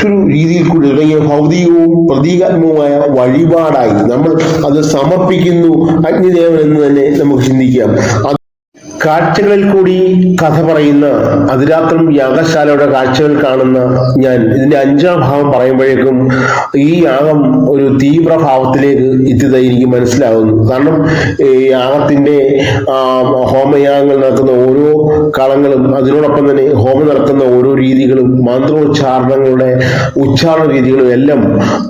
മറ്റൊരു രീതിയിൽ കൂടി ഇറങ്ങിയ ഭൗതികവും പ്രതീകാത്മകവുമായ വഴിപാടായി നമ്മൾ അത് സമർപ്പിക്കുന്നു അഗ്നിദേവൻ എന്ന് തന്നെ നമുക്ക് ചിന്തിക്കാം. കാഴ്ചകളിൽ കൂടി കഥ പറയുന്ന അതിരാത്രം യാഗശാലയുടെ കാഴ്ചകൾ കാണുന്ന ഞാൻ ഇതിന്റെ അഞ്ചാം ഭാവം പറയുമ്പോഴേക്കും ഈ യാഗം ഒരു തീവ്ര ഭാവത്തിലേക്ക് എത്തിയതായി എനിക്ക് മനസ്സിലാകുന്നു. കാരണം ഈ യാഗത്തിന്റെ ഹോമയാഗങ്ങൾ നടക്കുന്ന ഓരോ കളങ്ങളും അതിനോടൊപ്പം തന്നെ ഹോമം നടക്കുന്ന ഓരോ രീതികളും മന്ത്രോച്ചാരണങ്ങളുടെ ഉച്ചാരണ രീതികളും എല്ലാം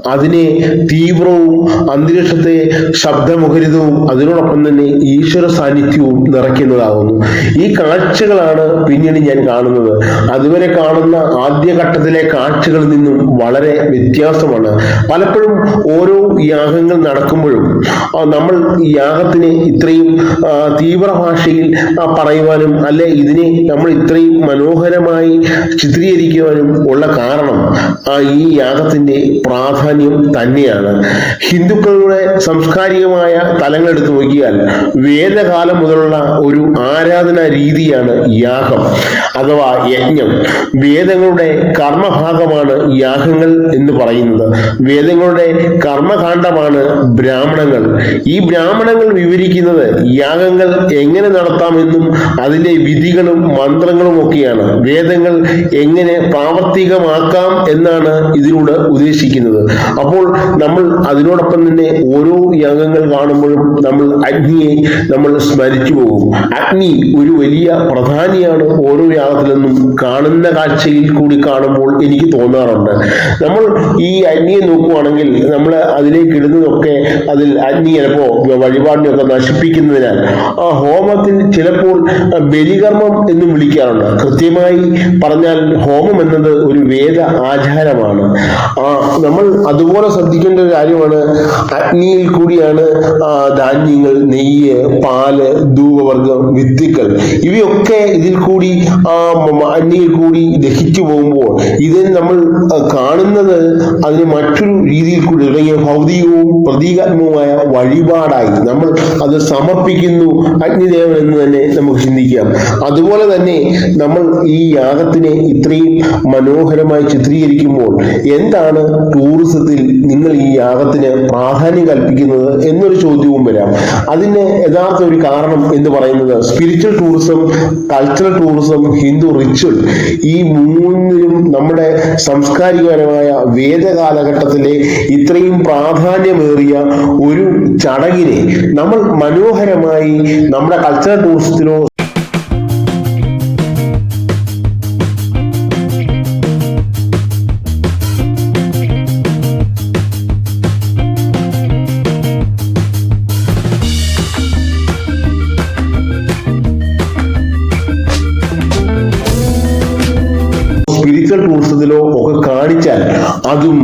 അതിനെ തീവ്രവും അന്തരീക്ഷത്തെ ശബ്ദമുഖരിതവും അതിനോടൊപ്പം തന്നെ ഈശ്വര സാന്നിധ്യവും നിറയ്ക്കുന്നതാകുന്നു ഈ കാഴ്ചകളാണ് പിന്നീട് ഞാൻ കാണുന്നത്. അതുവരെ കാണുന്ന ആദ്യഘട്ടത്തിലെ കാഴ്ചകളിൽ നിന്നും വളരെ വ്യത്യാസമാണ്. പലപ്പോഴും ഓരോ യാഗങ്ങൾ നടക്കുമ്പോഴും നമ്മൾ ഈ യാഗത്തിനെ ഇത്രയും തീവ്ര ഭാഷയിൽ പറയുവാനും അല്ലെ ഇതിനെ നമ്മൾ ഇത്രയും മനോഹരമായി ചിത്രീകരിക്കുവാനും ഉള്ള കാരണം ഈ യാഗത്തിന്റെ പ്രാധാന്യം തന്നെയാണ്. ഹിന്ദുക്കളുടെ സംസ്കാരികമായ തലങ്ങൾ എടുത്തു നോക്കിയാൽ വേദകാലം മുതലുള്ള ഒരു ആരാധനാ രീതിയാണ് യാഗം അഥവാ യജ്ഞം. വേദങ്ങളുടെ കർമ്മഭാഗമാണ് യാഗങ്ങൾ എന്ന് പറയുന്നത്. വേദങ്ങളുടെ കർമ്മകാണ്ഡമാണ് ബ്രാഹ്മണങ്ങൾ. ഈ ബ്രാഹ്മണങ്ങൾ വിവരിക്കുന്നത് യാഗങ്ങൾ എങ്ങനെ നടത്താമെന്നും അതിലെ വിധികളും മന്ത്രങ്ങളും ഒക്കെയാണ്. വേദങ്ങൾ എങ്ങനെ പ്രാവർത്തികമാക്കാം എന്നാണ് ഇതിലൂടെ ഉദ്ദേശിക്കുന്നത്. അപ്പോൾ നമ്മൾ അതിനോടൊപ്പം തന്നെ ഓരോ യാഗങ്ങൾ കാണുമ്പോഴും നമ്മൾ അഗ്നിയെ നമ്മൾ സ്മരിച്ചു പോകും. അഗ്നി ഒരു വലിയ പ്രധാനിയാണ് ഓരോ യാഗത്തിലെന്നും കാണുന്ന കാഴ്ചയിൽ കൂടി കാണുമ്പോൾ എനിക്ക് തോന്നാറുണ്ട്. നമ്മൾ ഈ അഗ്നിയെ നോക്കുവാണെങ്കിൽ നമ്മൾ അതിലേക്ക് ഇടുന്നതൊക്കെ അതിൽ അഗ്നി ചിലപ്പോ വഴിപാടിനെയൊക്കെ നശിപ്പിക്കുന്നതിനാൽ ആ ഹോമത്തിൽ ചിലപ്പോൾ ബലികർമ്മം എന്നും വിളിക്കാറുണ്ട്. കൃത്യമായി പറഞ്ഞാൽ ഹോമം എന്നത് ഒരു വേദ ആചാരമാണ്. ആ നമ്മൾ അതുപോലെ ശ്രദ്ധിക്കേണ്ട ഒരു കാര്യമാണ് അഗ്നിയിൽ കൂടിയാണ് ധാന്യങ്ങൾ നെയ്യ് പാൽ ധൂപവർഗം വിത്തുക്കൾ ഇവയൊക്കെ ഇതിൽ കൂടി ആ മ- കൂടി ദഹിച്ചു പോകുമ്പോൾ ഇതിൽ നമ്മൾ കാണുന്നത് അതിന് മറ്റൊരു രീതിയിൽ കൂടി ഇറങ്ങിയ ഭൗതികവും പ്രതീകാത്മകവുമായ വഴിപാടായി നമ്മൾ അത് സമർപ്പിക്കുന്നു അഗ്നിദേവൻ എന്ന് തന്നെ നമുക്ക് ചിന്തിക്കാം. അതുപോലെ തന്നെ നമ്മൾ ഈ യാഗത്തിനെ ഇത്രയും മനോഹരമായി ചിത്രീകരിക്കുമ്പോൾ എന്താണ് ടൂറിസത്തിൽ നിങ്ങൾ ഈ യാഗത്തിന് പ്രാധാന്യം കൽപ്പിക്കുന്നത് എന്നൊരു ചോദ്യവും വരാം. അതിന് യഥാർത്ഥ ഒരു കാരണം എന്ന് പറയുന്നത് spiritual tourism cultural tourism Hindu ritual ഈ മൂന്നിലും നമ്മുടെ സാംസ്കാരികപരമായ വേദകാലഘട്ടത്തിലെ ഇത്രയും പ്രാധാന്യമേറിയ ഒരു ചടങ്ങിനെ നമ്മൾ മനോഹരമായി നമ്മുടെ കൾച്ചറൽ ടൂറിസത്തിലോ അതും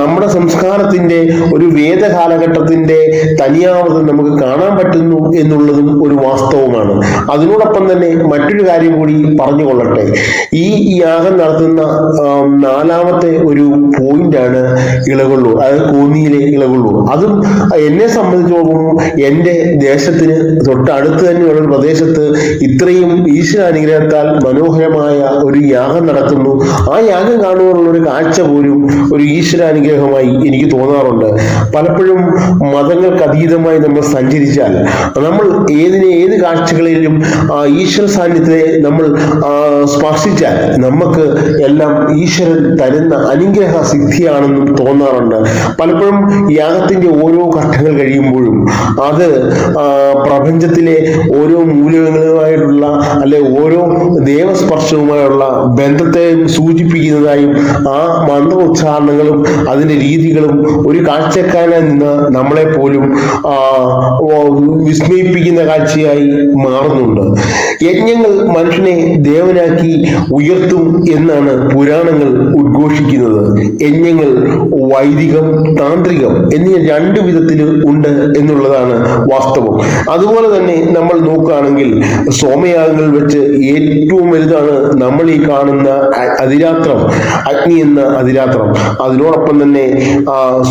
നമ്മുടെ സംസ്കാരത്തിന്റെ ഒരു വേദ കാലഘട്ടത്തിന്റെ തനിയാവത് നമുക്ക് കാണാൻ പറ്റുന്നു എന്നുള്ളതും ഒരു വാസ്തവമാണ്. അതിനോടൊപ്പം തന്നെ മറ്റൊരു കാര്യം കൂടി പറഞ്ഞു പറഞ്ഞുകൊള്ളട്ടെ. ഈ യാഗം നടത്തുന്ന നാലാമത്തെ ഒരു പോയിന്റാണ് ഇളകൊള്ളൂർ അതായത് കോന്നിയിലെ ഇളകൊള്ളൂർ. അതും എന്നെ സംബന്ധിച്ചോളം എന്റെ ദേശത്തിന് തൊട്ടടുത്ത് തന്നെയുള്ള ഒരു പ്രദേശത്ത് ഇത്രയും ഈശ്വര അനുഗ്രഹത്താൽ മനോഹരമായ ഒരു യാഗം നടക്കുന്നു ആ യാഗം കാണുവാനുള്ള ഒരു കാഴ്ച പോലും ഒരു ഈശ്വര അനുഗ്രഹമായി എനിക്ക് തോന്നാറുണ്ട്. പലപ്പോഴും മതങ്ങൾക്ക് അതീതമായി നമ്മൾ സഞ്ചരിച്ചാൽ നമ്മൾ ഏതിനെ ഏത് കാഴ്ചകളിലും ഈശ്വര സാന്നിധ്യത്തെ നമ്മൾ സ്പർശിച്ചാൽ നമുക്ക് എല്ലാം ഈശ്വരൻ തരുന്ന അനുഗ്രഹ സിദ്ധിയാണെന്നും തോന്നാറുണ്ട്. പലപ്പോഴും യാഗത്തിന്റെ ഓരോ ഘട്ടങ്ങൾ കഴിയുമ്പോഴും അത് പ്രപഞ്ചത്തിലെ ഓരോ മൂല്യങ്ങളുമായിട്ടുള്ള അല്ലെ ഓരോ ദേവസ്പർശവുമായുള്ള ബന്ധത്തെ സൂചിപ്പിക്കുന്നതായും ആ മന്ത്രോച്ചാരണങ്ങളും അതിന്റെ രീതികളും ഒരു കാഴ്ചക്കാരനിൽ നിന്ന് നമ്മളെ പോലും വിസ്മയിപ്പിക്കുന്ന കാഴ്ചയായി മാറുന്നുണ്ട്. യജ്ഞങ്ങൾ മനുഷ്യനെ ദേവനാക്കി ഉയർത്തും എന്നാണ് പുരാണങ്ങൾ ഉദ്ഘോഷിക്കുന്നത്. യജ്ഞങ്ങൾ വൈദികം താന്ത്രികം എന്നീ രണ്ട് വിധത്തിൽ ഉണ്ട് എന്നുള്ളതാണ് വാസ്തവം. അതുപോലെ തന്നെ നമ്മൾ നോക്കുകയാണെങ്കിൽ സോമയാഗങ്ങൾ വെച്ച് ഏറ്റവും വലുതാണ് നമ്മൾ ഈ കാണുന്ന അതിരാത്രം. അഗ്നി എന്ന അതിരാത്രം. അതിനോടൊപ്പം തന്നെ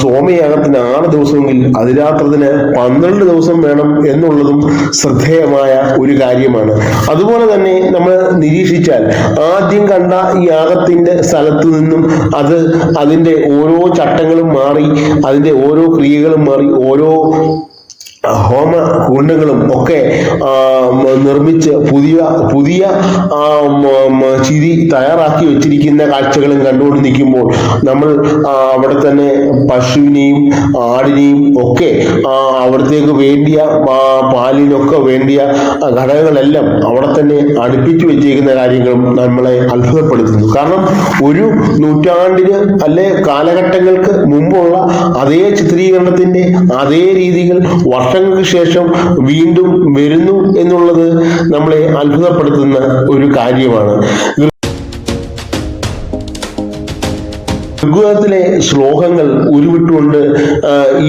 സോമയാഗത്തിന് ആറ് ദിവസമെങ്കിൽ അതിരാത്രത്തിന് പന്ത്രണ്ട് ദിവസം വേണം എന്നുള്ളതും ശ്രദ്ധേയമായ ഒരു കാര്യമാണ്. അതുപോലെ തന്നെ നമ്മൾ നിരീക്ഷിച്ചാൽ ആദ്യം കണ്ട ഈ യാഗത്തിന്റെ സ്ഥലത്ത് നിന്നും അത് അതിന്റെ ഓരോ ചട്ടങ്ങളും മാറി അതിന്റെ ഓരോ ക്രിയകളും മാറി ഓരോ ഹോമ കുണ്ടങ്ങളും ഒക്കെ നിർമ്മിച്ച് പുതിയ പുതിയ ചിരി തയ്യാറാക്കി വെച്ചിരിക്കുന്ന കാഴ്ചകളും കണ്ടുകൊണ്ട് നിൽക്കുമ്പോൾ നമ്മൾ അവിടെ തന്നെ പശുവിനെയും ആടിനെയും ഒക്കെ അവിടത്തേക്ക് വേണ്ടിയ പാലിനൊക്കെ വേണ്ടിയ ഘടകങ്ങളെല്ലാം അവിടെ തന്നെ അടുപ്പിച്ചു വെച്ചിരിക്കുന്ന കാര്യങ്ങളും നമ്മളെ അത്ഭുതപ്പെടുത്തുന്നു. കാരണം ഒരു നൂറ്റാണ്ടിന് അല്ലെ കാലഘട്ടങ്ങൾക്ക് മുമ്പുള്ള അതേ ചിത്രീകരണത്തിന്റെ അതേ രീതികൾ വർഷങ്ങൾക്ക് ശേഷം വീണ്ടും വരുന്നു എന്നുള്ളത് നമ്മളെ അത്ഭുതപ്പെടുത്തുന്ന ഒരു കാര്യമാണ്. ഋഗ്വേദത്തിലെ ശ്ലോകങ്ങൾ ഉരുവിട്ടുകൊണ്ട്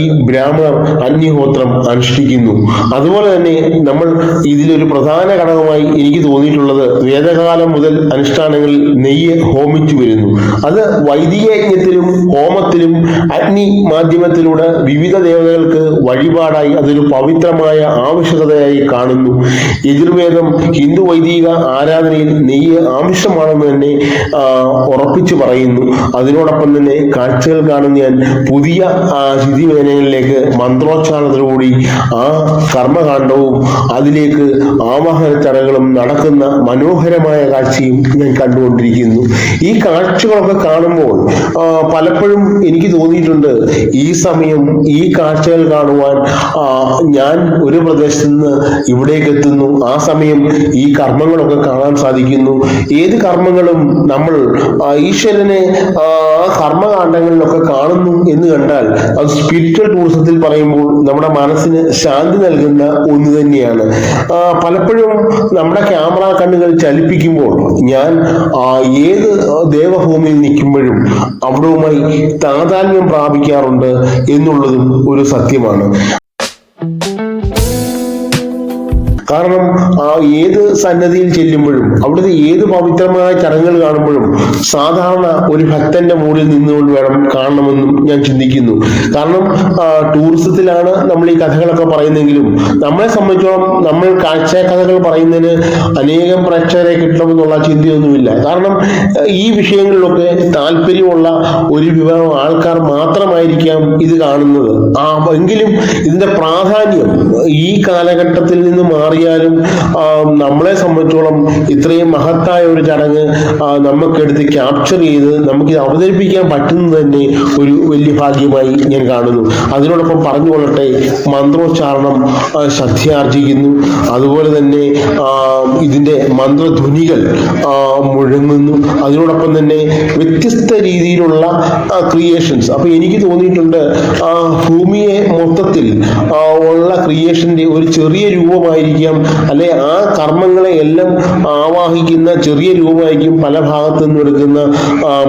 ഈ ബ്രാഹ്മണർ അന്യഹോത്രം അനുഷ്ഠിക്കുന്നു. അതുപോലെ തന്നെ നമ്മൾ ഇതിലൊരു പ്രധാന ഘടകമായി എനിക്ക് തോന്നിയിട്ടുള്ളത് വേദകാലം മുതൽ അനുഷ്ഠാനങ്ങളിൽ നെയ്യ് ഹോമിച്ചു വരുന്നു. അത് വൈദിക യജ്ഞത്തിലും ഹോമത്തിലും അഗ്നി മാധ്യമത്തിലൂടെ വിവിധ ദേവതകൾക്ക് വഴിപാടായി അതൊരു പവിത്രമായ ആവശ്യകതയായി കാണുന്നു. യജുർവേദം ഹിന്ദു വൈദിക ആരാധനയിൽ നെയ്യ് ആവശ്യമാണെന്ന് തന്നെ ഉറപ്പിച്ചു പറയുന്നു. അതിനോടൊപ്പം തന്നെ കാഴ്ചകൾ കാണുന്ന ഞാൻ പുതിയ ആ, സ്ഥിതിവേദനകളിലേക്ക് മന്ത്രോച്ചാരണത്തിലൂടി ആ കർമ്മകാണ്ഡവും അതിലേക്ക് ആവാഹന ചടങ്ങുകളും നടക്കുന്ന മനോഹരമായ കാഴ്ചയും ഞാൻ കണ്ടുകൊണ്ടിരിക്കുന്നു. ഈ കാഴ്ചകളൊക്കെ കാണുമ്പോൾ പലപ്പോഴും എനിക്ക് തോന്നിയിട്ടുണ്ട് ഈ സമയം ഈ കാഴ്ചകൾ കാണുവാൻ ഞാൻ ഒരു പ്രദേശത്ത് നിന്ന് ഇവിടേക്ക് എത്തുന്നു. ആ സമയം ഈ കർമ്മങ്ങളൊക്കെ കാണാൻ സാധിക്കുന്നു. ഏത് കർമ്മങ്ങളും നമ്മൾ ഈശ്വരനെ ആ കർമ്മകാണ്ഡങ്ങളിലൊക്കെ കാണുന്നു എന്ന് കണ്ടാൽ അത് സ്പിരിച്വൽ ടൂറിസത്തിൽ പറയുമ്പോൾ നമ്മുടെ മനസ്സിന് ശാന്തി നൽകുന്ന ഒന്ന് തന്നെയാണ്. പലപ്പോഴും നമ്മുടെ ക്യാമറ കണ്ണുകൾ ചലിപ്പിക്കുമ്പോൾ ഞാൻ ഏത് ദേവഭൂമിയിൽ നിൽക്കുമ്പോഴും അവിടവുമായി താതാത്മ്യം പ്രാപിക്കാറുണ്ട് എന്നുള്ളതും ഒരു സത്യമാണ്. കാരണം ആ ഏത് സന്നദ്ധിയിൽ ചെല്ലുമ്പോഴും അവിടുത്തെ ഏത് പവിത്രമായ ചടങ്ങുകൾ കാണുമ്പോഴും സാധാരണ ഒരു ഭക്തന്റെ മുകളിൽ നിന്നുകൊണ്ട് വേണം കാണണമെന്നും ഞാൻ ചിന്തിക്കുന്നു. കാരണം ടൂറിസത്തിലാണ് നമ്മൾ ഈ കഥകളൊക്കെ പറയുന്നെങ്കിലും നമ്മളെ സംബന്ധിച്ചോളം നമ്മൾ കാഴ്ച കഥകൾ പറയുന്നതിന് അനേകം പ്രേക്ഷകരെ കിട്ടണമെന്നുള്ള ചിന്തയൊന്നുമില്ല. കാരണം ഈ വിഷയങ്ങളിലൊക്കെ താല്പര്യമുള്ള ഒരു വിഭാഗം ആൾക്കാർ മാത്രമായിരിക്കാം ഇത് കാണുന്നത്. ആ എങ്കിലും ഇതിന്റെ പ്രാധാന്യം ഈ കാലഘട്ടത്തിൽ നിന്ന് മാറിയാലും ആ, നമ്മളെ സംബന്ധിച്ചോളം ഇത്രയും മഹത്തായ ഒരു ചടങ്ങ് നമുക്കെടുത്ത് ക്യാപ്ചർ ചെയ്ത് നമുക്ക് അവതരിപ്പിക്കാൻ പറ്റുന്നത് തന്നെ ഒരു വലിയ ഭാഗ്യമായി ഞാൻ കാണുന്നു. അതിനോടൊപ്പം പറഞ്ഞുകൊള്ളട്ടെ മന്ത്രോച്ചാരണം ശ്രദ്ധയാർജിക്കുന്നു. അതുപോലെ തന്നെ ഇതിന്റെ മന്ത്രധ്വനികൾ മുഴങ്ങുന്നു. അതിനോടൊപ്പം തന്നെ വ്യത്യസ്ത രീതിയിലുള്ള ക്രിയേഷൻസ് അപ്പൊ എനിക്ക് തോന്നിയിട്ടുണ്ട് ഭൂമിയെ മൊത്തത്തിൽ ഉള്ള ക്രിയേഷന്റെ ഒരു ചെറിയ രൂപമായിരിക്കാം അല്ലെ ആ കർമ്മങ്ങളെ എല്ലാം ആവാഹിക്കുന്ന ചെറിയ രൂപമായിരിക്കും പല ഭാഗത്തു നിന്നും എടുക്കുന്ന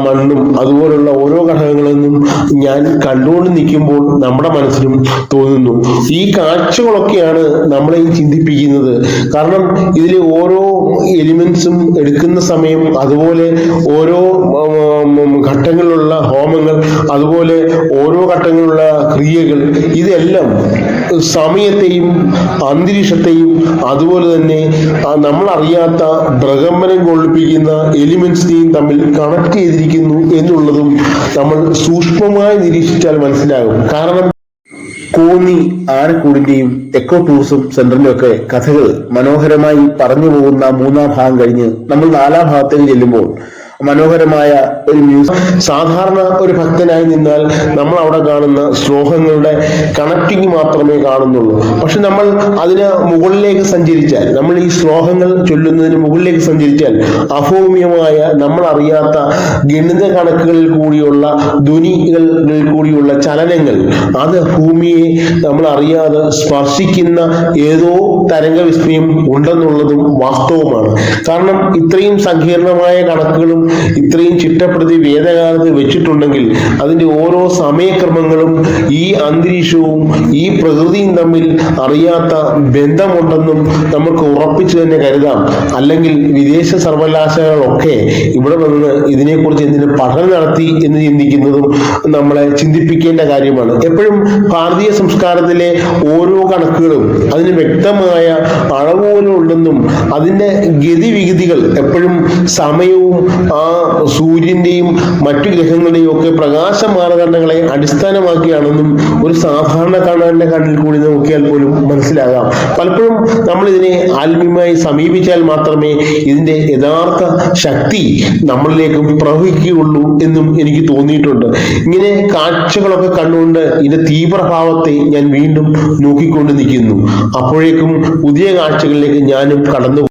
മണ്ണും. അതുപോലുള്ള ഓരോ ഘടകങ്ങളെന്നും ഞാൻ കണ്ടുകൊണ്ട് നിൽക്കുമ്പോൾ നമ്മുടെ മനസ്സിലും തോന്നുന്നു. ഈ കാഴ്ചകളൊക്കെയാണ് നമ്മളെ ചിന്തിപ്പിക്കുന്നത്. കാരണം ഇതിൽ ഓരോ എലിമെന്റ്സും എടുക്കുന്ന സമയം അതുപോലെ ഓരോ ഘട്ടങ്ങളിലുള്ള ഹോമങ്ങൾ അതുപോലെ ഓരോ ഘട്ടങ്ങളിലുള്ള ക്രിയകൾ ഇതെല്ലാം സമയത്തെയും അന്തരീക്ഷത്തെയും അതുപോലെ തന്നെ നമ്മൾ അറിയാത്ത പ്രകമ്പനം കൊള്ളിപ്പിക്കുന്ന എലിമെന്റ്സിനെയും തമ്മിൽ കണക്ട് ചെയ്തിരിക്കുന്നു എന്നുള്ളതും നമ്മൾ സൂക്ഷ്മമായി നിരീക്ഷിച്ചാൽ മനസ്സിലാകും. കാരണം കോന്നി ആനക്കൂടിന്റെയും എക്കോ ടൂറിസം സെന്ററിന്റെ ഒക്കെ കഥകൾ മനോഹരമായി പറഞ്ഞു പോകുന്ന മൂന്നാം ഭാഗം കഴിഞ്ഞ് നമ്മൾ നാലാം ഭാഗത്തേക്ക് ചെല്ലുമ്പോൾ മനോഹരമായ ഒരു മ്യൂസ് സാധാരണ ഒരു ഭക്തനായി നിന്നാൽ നമ്മൾ അവിടെ കാണുന്ന ശ്ലോകങ്ങളുടെ കണക്ടിങ് മാത്രമേ കാണുന്നുള്ളൂ. പക്ഷെ നമ്മൾ അതിന് മുകളിലേക്ക് സഞ്ചരിച്ചാൽ നമ്മൾ ഈ ശ്ലോകങ്ങൾ ചൊല്ലുന്നതിന് മുകളിലേക്ക് സഞ്ചരിച്ചാൽ അഭൗമ്യമായ നമ്മൾ അറിയാത്ത ഗണിത കണക്കുകളിൽ കൂടിയുള്ള ധ്വനികളിൽ കൂടിയുള്ള ചലനങ്ങൾ അത് ഭൂമിയെ നമ്മൾ അറിയാതെ സ്പർശിക്കുന്ന ഏതോ തരംഗ വിസ്മയം ഉണ്ടെന്നുള്ളതും വാസ്തവമാണ്. കാരണം ഇത്രയും സങ്കീർണമായ കണക്കുകളും ഇത്രയും ചിട്ടപ്പെടുത്തി വേദകാലത്ത് വെച്ചിട്ടുണ്ടെങ്കിൽ അതിന്റെ ഓരോ സമയക്രമങ്ങളും ഈ അന്തരീക്ഷവും ഈ പ്രകൃതിയും തമ്മിൽ അറിയാത്ത ബന്ധമുണ്ടെന്നും നമുക്ക് ഉറപ്പിച്ചു തന്നെ കരുതാം. അല്ലെങ്കിൽ വിദേശ സർവകലാശാലകളൊക്കെ ഇവിടെ വന്ന് ഇതിനെക്കുറിച്ച് എന്തിനു പഠനം നടത്തി എന്ന് ചിന്തിക്കുന്നതും നമ്മളെ ചിന്തിപ്പിക്കേണ്ട കാര്യമാണ്. എപ്പോഴും ഭാരതീയ സംസ്കാരത്തിലെ ഓരോ കണക്കുകളും അതിന് വ്യക്തമായ അളവുകളുണ്ടെന്നും അതിന്റെ ഗതിവിഗതികൾ എപ്പോഴും സമയവും സൂര്യന്റെയും മറ്റു ഗ്രഹങ്ങളുടെയും ഒക്കെ പ്രകാശ മാനദണ്ഡങ്ങളെ അടിസ്ഥാനമാക്കിയാണെന്നും ഒരു സാധാരണ സാധാരണക്കാരന്റെ കണ്ണിൽ കൂടി നോക്കിയാൽ പോലും മനസ്സിലാകാം. പലപ്പോഴും നമ്മൾ ഇതിനെ ആത്മീയമായി സമീപിച്ചാൽ മാത്രമേ ഇതിന്റെ യഥാർത്ഥ ശക്തി നമ്മളിലേക്ക് പ്രവഹിക്കുകയുള്ളൂ എന്നും എനിക്ക് തോന്നിയിട്ടുണ്ട്. ഇങ്ങനെ കാഴ്ചകളൊക്കെ കണ്ടുകൊണ്ട് ഇതിന്റെ തീവ്രഭാവത്തെ ഞാൻ വീണ്ടും നോക്കിക്കൊണ്ട് നിൽക്കുന്നു. അപ്പോഴേക്കും പുതിയ കാഴ്ചകളിലേക്ക് ഞാനും കടന്നു